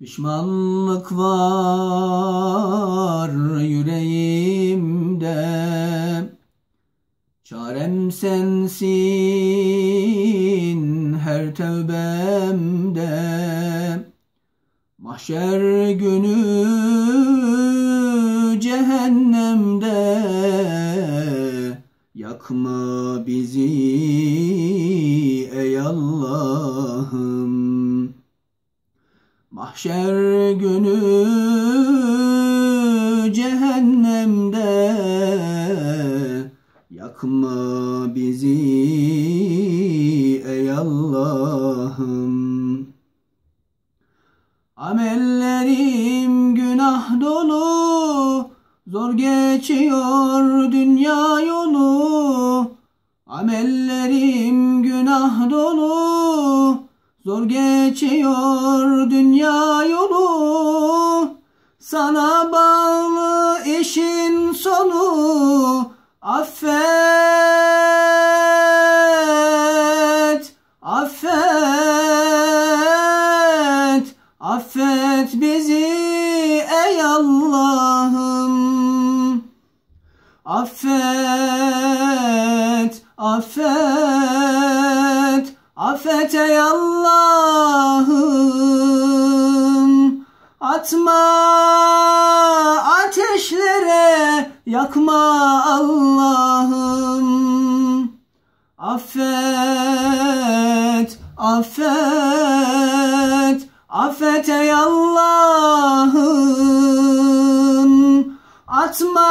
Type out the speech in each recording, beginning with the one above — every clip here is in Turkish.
Pişmanlık var yüreğimde. Çarem sensin her tövbemde. Mahşer günü cehennemde. Yakma bizi ey Allah'ım Mahşer günü cehennemde. Yakma bizi ey Allah'ım. Amellerim günah dolu Zor geçiyor dünya yolu. Amellerim günah dolu Zor geçiyor dünya yolu. Sana bağlı işin sonu. Affet, affet, affet bizi ey Allah'ım. Affet, affet, affet ey Allah'ım. Atma ateşlere, yakma Allah'ım. Affet, affet, affet ey Allah'ım. Atma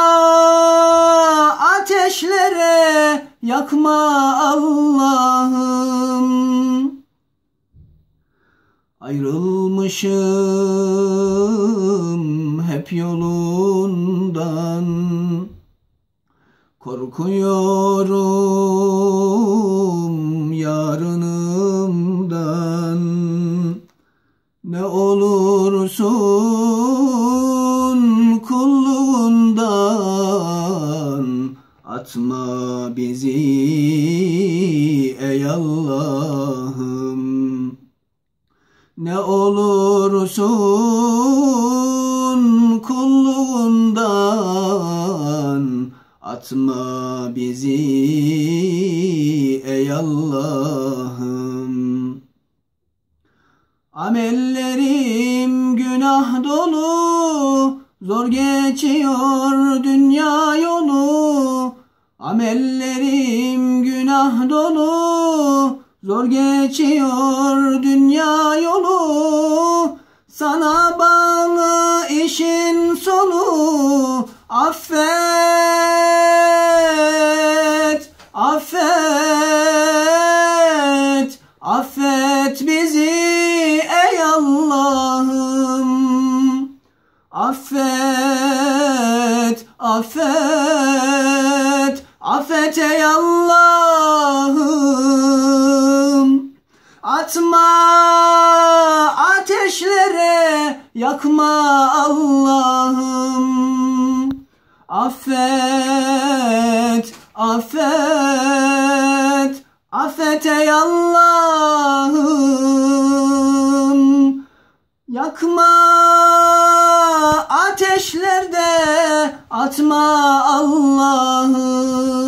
ateşlere, yakma Allah'ım Ayrılmışım hep yolundan. Korkuyorum yarınımdan. Ne olursun kulluğundan Atma bizi ey Allah'ım ne olursun kulluğundan Atma bizi ey Allah'ım. Amellerim günah dolu Zor geçiyor dünya yolu. Amellerim günah dolu Zor geçiyor dünya yolu. Sana bağlı işin sonu. Affet, affet, affet bizi ey Allah'ım. Affet, affet, affet ey Allah'ım yakma Allah'ım. Affet, affet, affet ey Allah'ım. Yakma ateşlerde, atma Allah'ım